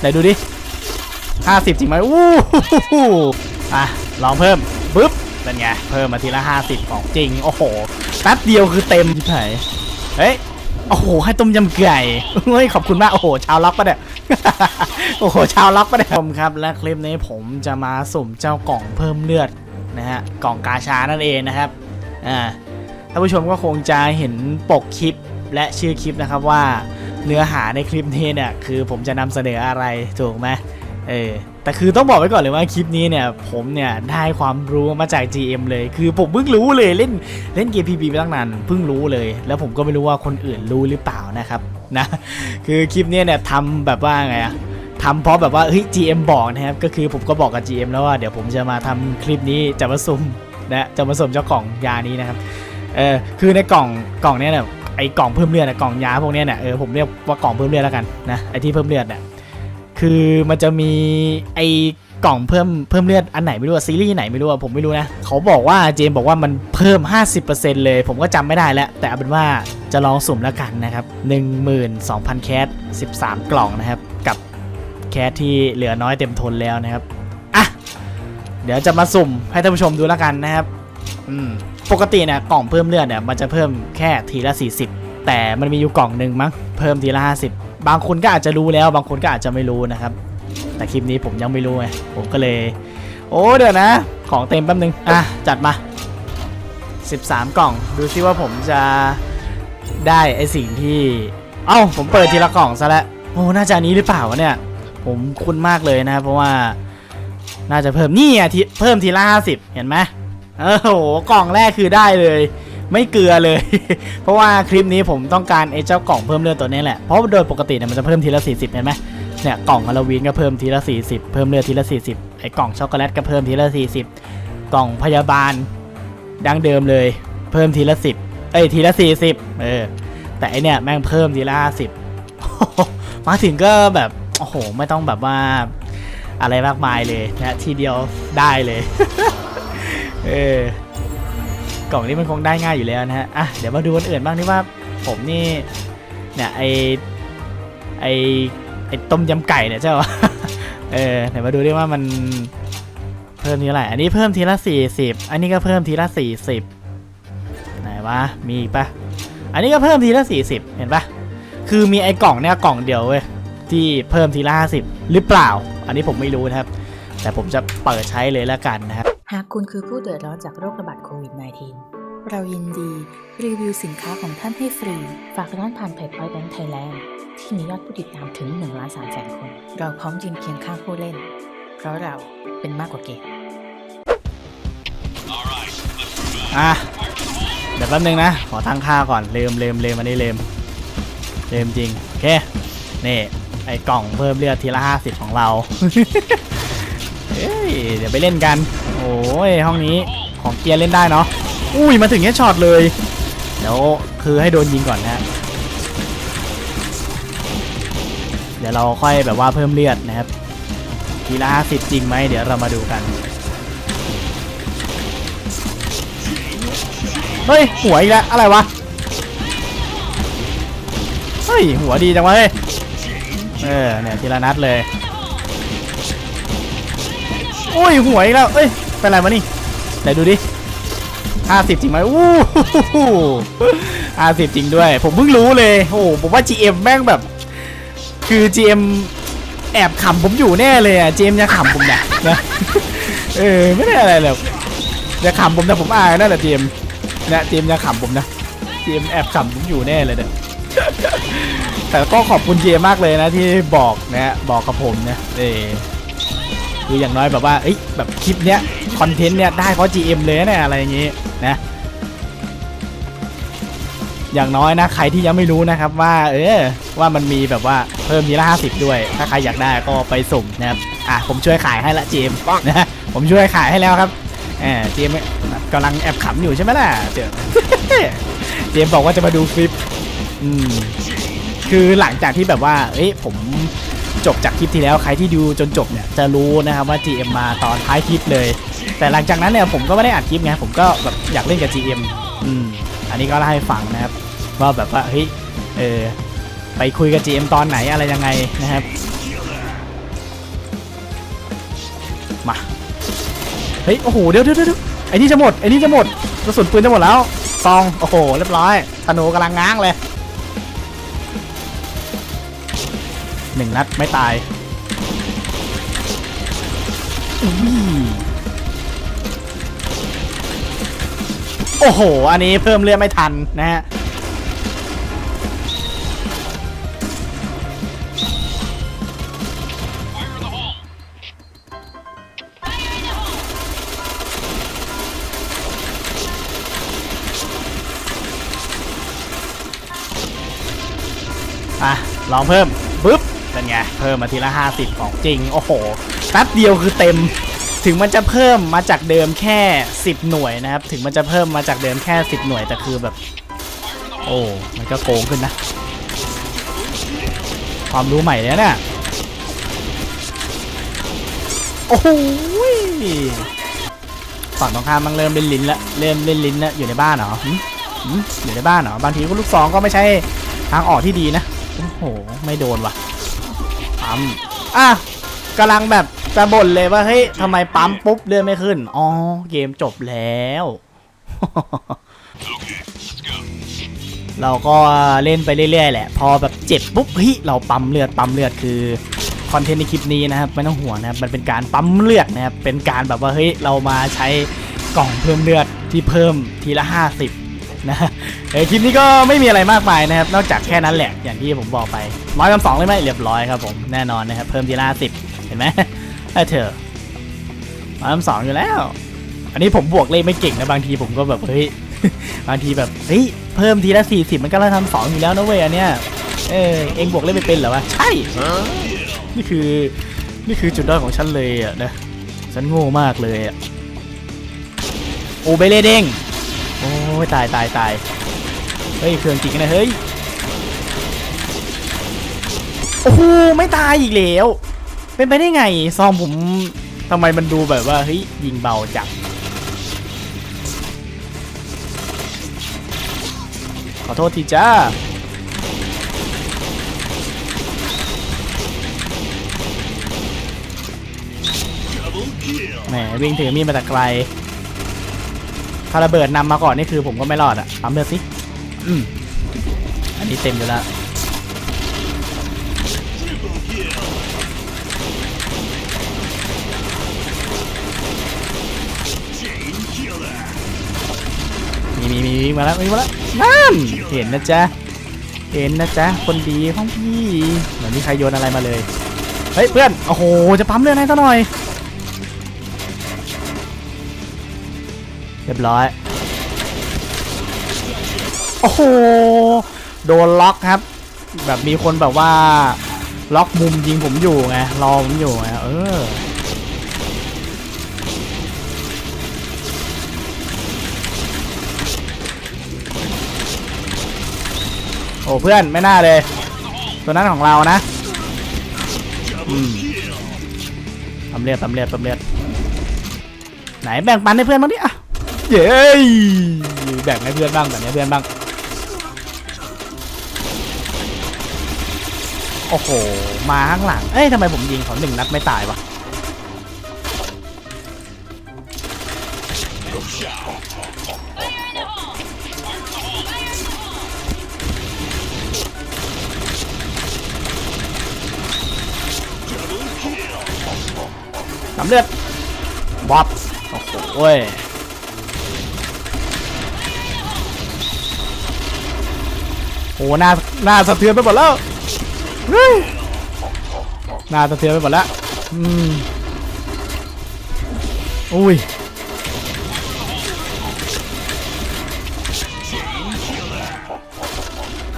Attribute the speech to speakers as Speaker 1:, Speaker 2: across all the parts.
Speaker 1: ไหนดูดิห้าสิบจริงไหมอู้หูอะลองเพิ่มปึ๊บเป็นไงเพิ่มมาทีละห้าสิบของจริง โอ้โหแป๊บเดียวคือเต็มที่ไหนเฮ้ยโอ้โห ให้ต้มยำไก่เฮ้ยขอบคุณมาก โอ้โห ชาวล็อกปะเนี่ย โอ้โห ชาวล็อกปะเนี่ยผมครับ และคลิปนี้ผมจะมาสุ่มเจ้ากล่องเพิ่มเลือดนะฮะ กล่องกาชานั่นเองนะครับ อ่า ท่านผู้ชมก็คงจะเห็นปกคลิปและชื่อคลิปนะครับว่า เนื้อหาในคลิปนี้เนี่ยคือผมจะนำเสนออะไรถูกไหมเออแต่คือต้องบอกไว้ก่อนเลยว่าคลิปนี้เนี่ยผมเนี่ยได้ความรู้มาจาก GM เลย คือผมเพิ่งรู้เลยเล่นเล่นเกม PB ไปตั้งนานเพิ่งรู้เลย แล้วผมก็ไม่รู้ว่าคนอื่นรู้หรือเปล่านะครับนะคือคลิปนี้เนี่ยทำแบบว่าไงอะทำเพราะแบบว่าเฮ้ย GM บอกนะครับก็คือผมก็บอกกับ GM แล้วว่าเดี๋ยวผมจะมาทำคลิปนี้จะมาซุ่มนะจะมาสุ่มเจ้ากล่องยานี้นะครับเออคือในกล่องกล่องเนี้ยเนี่ย ไอ้กล่องเพิ่มเลือดอะกล่องยาพวกนี้เนี่ยเออผมเรียกว่ากล่องเพิ่มเลือดแล้วกันนะไอ้ที่เพิ่มเลือดเนี่ยคือมันจะมีไอ้กล่องเพิ่มเพิ่มเลือดอันไหนไม่รู้ซีรีส์ไหนไม่รู้ผมไม่รู้นะเขาบอกว่าเจมบอกว่ามันเพิ่ม 50%เลย ผมก็จำไม่ได้แล้ว แต่เอาเป็นว่าจะลองสุ่มแล้วกันนะครับ12,000 แคส 13 กล่องนะครับ กับแคสที่เหลือน้อยเต็มทนแล้วนะครับอะเดี๋ยวจะมาสุ่มให้ท่านผู้ชมดูแล้วกันนะครับ อืม ปกติเนี่ยกล่องเพิ่มเลือดเนี่ยมันจะเพิ่มแค่ทีละ 40 แต่มันมีอยู่กล่องหนึ่งมั้งเพิ่มทีละ 50 บางคนก็อาจจะรู้แล้ว บางคนก็อาจจะไม่รู้นะครับ แต่คลิปนี้ผมยังไม่รู้ไงผมก็เลย โอ้เดี๋ยวนะ ของเต็มแป๊บนึงอะจัดมา 13 กล่อง ดูซิว่าผมจะได้ไอสิ่งที่ เอ้า ผมเปิดทีละกล่องซะแล้วโอ้น่าจะนี้หรือเปล่าวะเนี่ย ผมคุ้นมากเลยนะเพราะว่าน่าจะเพิ่มนี่อะทีเพิ่มทีละ50เห็นไหม โอ้โหกล่องแรกคือได้เลย ไม่เกลือเลย เพราะว่าคลิปนี้ผมต้องการไอ้เจ้ากล่องเพิ่มเลือดตัวนี้แหละ เพราะโดยปกติเนี่ยมันจะเพิ่มทีละ 40 เห็นไหมเนี่ยกล่องฮาโลวีนก็เพิ่มทีละ 40 เพิ่มเลือดทีละ 40 ไอ้กล่องช็อกโกแลตก็เพิ่มทีละ 40 กล่องพยาบาลดังเดิมเลย เพิ่มทีละ 10 เอ้ยทีละ 40 เออ แต่ไอเนี่ยแม่งเพิ่มทีละ 50 มาถึงก็แบบโอ้โห ไม่ต้องแบบว่าอะไรมากมายเลยนะทีเดียวได้เลย เออกล่องนี้มันคงได้ง่ายอยู่แล้วนะฮะอะเดี๋ยวมาดูคนอื่นบ้างนี่ว่าผมนี่เนี่ยไอไอไอต้มยำไก่เนี่ยใช่ปะเออเดี๋ยวมาดูดิว่ามันเพิ่มทีเท่าไหร่อันนี้เพิ่มทีละสี่สิบอันนี้ก็เพิ่มทีละสี่สิบไหนวะมีปะอันนี้ก็เพิ่มทีละสี่สิบเห็นปะคือมีไอ้กล่องเนี่ยกล่องเดียวเว้ยที่เพิ่มทีละห้าสิบหรือเปล่า อันนี้ผมไม่รู้นะครับ แต่ผมจะเปิดใช้เลยแล้วกันนะครับ
Speaker 2: หากคุณคือผู้เดือดร้อนจากโรคระบาดโควิด -19 เรายินดี รีวิวสินค้าของท่านให้ฟรี ฝากร้านผ่านเพจ Point Bank Thailand ที่มียอดผู้ติดตามถึง1ล้าน3แสนคน เราพร้อมยืนเคียงข้างผู้เล่น เพราะเราเป็นมากกว่าเกม
Speaker 1: อะ เดี๋ยวแป๊บนึงนะ ขอตั้งค่าก่อนลืมลืมลืมอันนี้ลืมลืมจริง โอเค นี่ ไอ้กล่องเพิ่มเลือดทีละ 50 ของเรา เฮ้ย เดี๋ยวไปเล่นกัน โอ้ยห้องนี้ของเกียร์เล่นได้เนาะอุ้ยมาถึงแค่ช็อตเลยเดี๋ยวคือให้โดนยิงก่อนนะเดี๋ยวเราค่อยแบบว่าเพิ่มเลือดนะครับทีละ50จริงไหมเดี๋ยวเรามาดูกันเฮ้ยหัวอีกแล้วอะไรวะเฮ้ยหัวดีจังวะเฮ้ยเออเนี่ยทีละนัดเลยโอ้ยหัวอีกแล้วเอ้ย เป็นไรวะนี่ไหนดูดิห้าสิบจริงไหมอู้ห้าสิบจริงด้วย ผมเพิ่งรู้เลย โอ้ผมว่า GM แม่งแบบ คือ GM แอบขำผมอยู่แน่เลยอะ GM จะขำผมนะนะ เออ ไม่ได้อะไรหรอกจะขำผมแต่ผมอายนั่นแหละ GM เนี่ย GM จะขำผมนะ GM แอบขำผมอยู่แน่เลยเนี่ยแต่ก็ขอบคุณเจมากเลยนะที่บอกนะฮะบอกกับผมนะเออ คืออย่างน้อยแบบว่าเอ้ยแบบคลิปเนี้ยคอนเทนต์เนี้ยได้เพราะ GM เลยนะอะไรอย่างงี้นะอย่างน้อยนะใครที่ยังไม่รู้นะครับว่าเออว่ามันมีแบบว่าเพิ่มทีละ50 ด้วย ถ้าใครอยากได้ก็ไปสุ่มนะครับอะผมช่วยขายให้ละเจมนะผมช่วยขายให้แล้วครับแหมเจมกำลังแอบขำอยู่ใช่ไหมล่ะเจมเจมบอกว่าจะมาดูคลิปอืมคือหลังจากที่แบบว่าเอ้ยผม จบจากคลิปที่แล้วใครที่ดูจนจบเนี่ยจะรู้นะครับว่า GM มาตอนท้ายคลิปเลย แต่หลังจากนั้นเนี่ยผมก็ไม่ได้อัดคลิปไงผมก็แบบอยากเล่นกับ GM อืมอันนี้ก็เล่าให้ฟังนะครับว่าแบบว่าเฮ้ยเออไปคุยกับ GM ตอนไหนอะไรยังไงนะครับมาเฮ้ยโอ้โหเดี๋ยวเดี๋ยวเดี๋ยวไอ้นี่จะหมดไอ้นี่จะหมดกระสุนปืนจะหมดแล้วซองโอ้โหเรียบร้อยธนูกำลังง้างเลย หนึ่งนัดไม่ตายโอ้โห อันนี้เพิ่มเลือดไม่ทันนะฮะ อะ ลองเพิ่มปุ๊บ เป็นไงเพิ่มมาทีละ 50 ของจริง โอ้โหแป๊บเดียวคือเต็ม ถึงมันจะเพิ่มมาจากเดิมแค่ 10 หน่วยนะครับ ถึงมันจะเพิ่มมาจากเดิมแค่ 10 หน่วยแต่คือแบบ โอ้มันก็โกงขึ้นนะ ความรู้ใหม่เลยเนี่ยโอ้โหฝั่งตรงข้ามมันเริ่มเล่นลิ้นแล้วเริ่มเล่นลิ้นแล้วอยู่ในบ้านเหรออยู่ในบ้านเหรอบางทีก็ลูกซองก็ไม่ใช่ทางออกที่ดีนะ โอ้โห ไม่โดนว่ะ ปั๊มอะกำลังแบบจะบ่นเลยว่าเฮ้ยทำไมปั๊มปุ๊บเลื่อนไม่ขึ้น อ๋อ เกมจบแล้ว เราก็เล่นไปเรื่อยๆแหละ พอแบบเจ็บปุ๊บเฮ้ยเราปั๊มเลือดปั๊มเลือดคือคอนเทนต์ในคลิปนี้นะครับไม่ต้องห่วงนะครับมันเป็นการปั๊มเลือดนะครับเป็นการแบบว่าเฮ้ยเรามาใช้กล่องเพิ่มเลือดที่เพิ่มทีละ 50 นะเอคลิปนี้ก็ไม่มีอะไรมากมายนะครับ นอกจากแค่นั้นแหละ อย่างที่ผมบอกไปร้อยกับสองเลยไหมเรียบร้อยครับผมแน่นอนนะครับ เพิ่มทีละสิบเห็นไหมถ้เธอร้อยกับสองอยู่แล้ว อันนี้ผมบวกเลขไม่เก่งนะบางทีผมก็แบบเฮ้ยบางทีแบบเฮ้ยเพิ่มทีละสี่สิบมันก็ละทำสองอยู่แล้วนะเว้ยอันเนี้ยเออเองบวกเลขไม่เป็นเหรอวะใช่นี่คือนี่คือจุดด้อยของฉันเลยอะนะฉันโง่มากเลยอะโอเบเล่เด้ง อ้ยตายตายตายเฮ้ยเครื่องจริงนะเฮ้ยโอ้โหไม่ตายอีกแล้ว เป็นไปได้ไงซองผมทำไมมันดูแบบว่าเฮ้ยยิงเบาจังขอโทษทีจ้าแหมวิ่งถือมีดมาแต่ไกล ถ้าระเบิดนำมาก่อนนี่คือผมก็ไม่รอดอะปั๊มเลือดสิอืมอันนี้เต็มอยู่แล้วมีมีมีมีมาแล้วมีมาแล้วนั่นเห็นนะจ๊ะเห็นนะจ๊ะคนดีของพี่เหมือนมีใครโยนอะไรมาเลยเฮ้ยเพื่อนโอ้โหจะปั๊มเลือดให้ซะหน่อย รียบร้อย โอ้โห โดนล็อกครับ แบบมีคนแบบว่าล็อกมุมยิงผมอยู่ไง รอผมอยู่ไง เออ โอ้เพื่อนไม่น่าเลย ตัวนั้นของเรานะอืมตำเรียบตำเรียบตำเรียบไหนแบ่งปันให้เพื่อนบ้างดิอะ เย้ยแบ่งให้เพื่อนบ้างแบบนี้เพื่อนบ้าง โอ้โห มาข้างหลัง เอ้ยทำไมผมยิงเขาหนึ่งนัดไม่ตายวะ น้ำเลือดบอบโอ้โห โอ้หน้าหน้าสะเทือนไปหมดแล้วเฮ้ยหน้าสะเทือนไปหมดแล้วอืมอุ้ย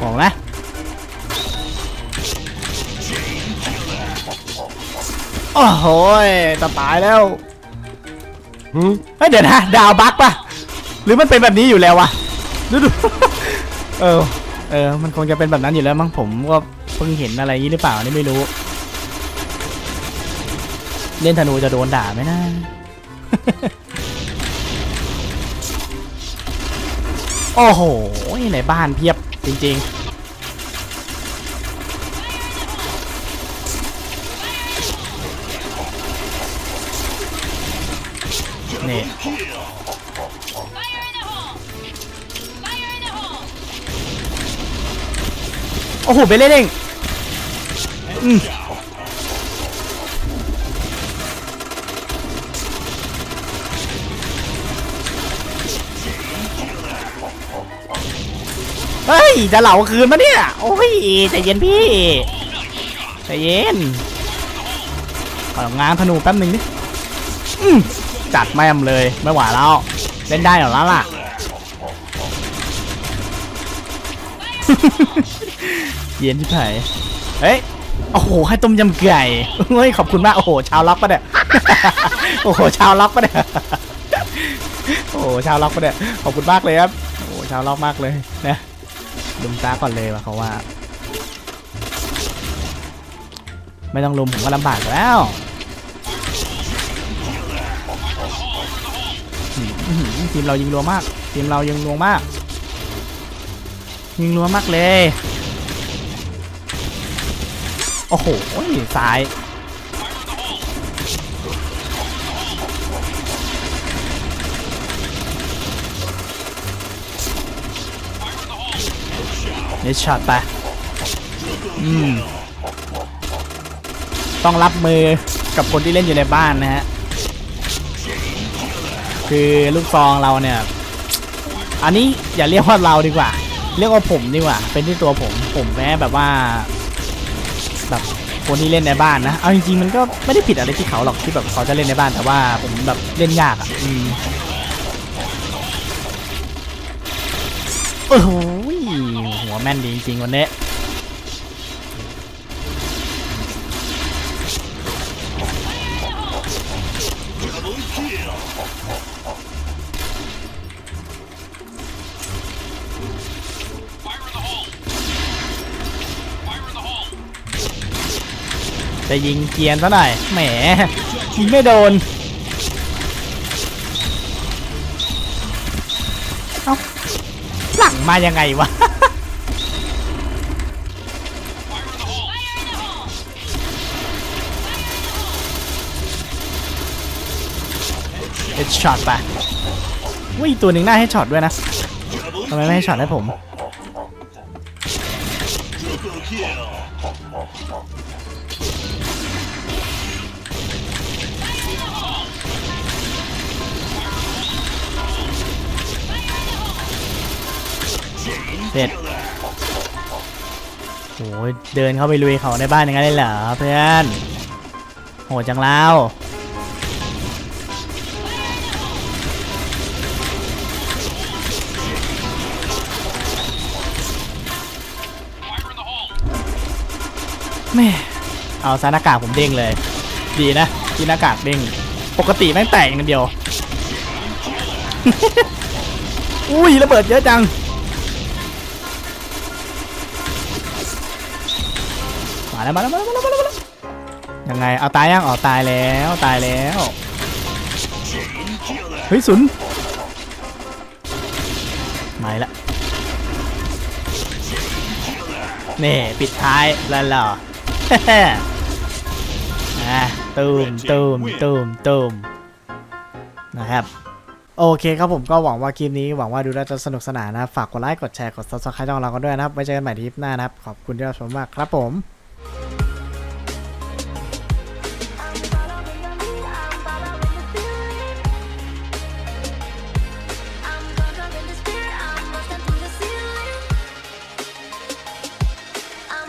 Speaker 1: ของนะโอ้โหยจะตายแล้วหืมเฮ้ยเดี๋ยวนะ ดาวบั๊กปะหรือมันเป็นแบบนี้อยู่แล้ววะ ดูดู เออ เออ มันคงจะเป็นแบบนั้นอยู่แล้วมั้งผมก็เพิ่งเห็นอะไรนี้หรือเปล่านี่ไม่รู้ เล่นธนูจะโดนด่าไหมนะโอ้โหในบ้านเพียบจริง ๆนี่ โอ้โห ไปเล่นเองอืมเฮ้ย จะเหลาคืนมาเนี่ย โอ้ยใจเย็นพี่ใจเย็นของ้านธนูแป๊บหนึ่งดิจัดแม่มเลย ไม่ไหวแล้ว เล่นได้หรอแล้วล่ะ เย็นที่ไหนเฮ้ย โอ้โห ให้ต้มยำไก่เฮ้ย ขอบคุณมาก โอ้โห ชาวล็อกปะเนี่ย โอ้โห ชาวล็อกปะเนี่ย โอ้โห ชาวล็อกปะเนี่ย ขอบคุณมากเลยครับ โอ้โห ชาวล็อกมากเลยนะลุมตาก่อนเลยว่ะเขาว่า ไม่ต้องลุมผมก็ลำบากแล้วทีมเรายิงรัวมาก ทีมเรายิงรัวมาก ยิงรัวมากเลย โอ้โหซ้ายนี่ช็อตไป อืม ต้องรับมือกับคนที่เล่นอยู่ในบ้านนะฮะ คือลูกซองเราเนี่ย อันนี้อย่าเรียกว่าเราดีกว่า เรียกว่าผมดีกว่า เป็นที่ตัวผม ผมแม้แบบว่า แบบคนที่เล่นในบ้านนะ เอาจริงๆมันก็ไม่ได้ผิดอะไรที่เขาหรอกที่แบบเขาจะเล่นในบ้านแต่ว่าผมแบบเล่นยากอะอืมโอ้โหหัวแม่นดีจริงๆวันนี้ จะยิงเกียนซะหน่อยแหมยิงไม่โดน เอ้าหลังมายังไงวะ เฮดช็อตไปวิ่ตัวหนึ่งหน้าให้ช็อตด้วยนะทำไมไม่ให้ช็อตให้ผม เสร็จโอ้ยเดินเข้าไปลุยเขาในบ้านอย่างนั้นเลยเหรอเพื่อน โหดจังแล้วแม่เอาซะหน้ากากผมเด้งเลย ดีนะที่หน้ากากเด้ง ปกติแม่งแตกอย่างเดียว อุ้ยระเบิดเยอะจัง มาแล้วมาแล้วมาแล้วมาแล้วมาแล้วยังไงเอาตายยังอ๋อตายแล้วตายแล้วเฮ้ยสุนไม่ละนี่ปิดท้ายแล้วเหรออะตูมตูมตูมตูมนะครับโอเคครับผมก็หวังว่าคลิปนี้หวังว่าดูแล้วจะสนุกสนานนะ ฝากกดไลค์กดแชร์กด subscribe ช่องเรากันด้วยนะครับไว้เจอกันใหม่ที่คลิปหน้านะครับ ขอบคุณที่รับชมมากครับผม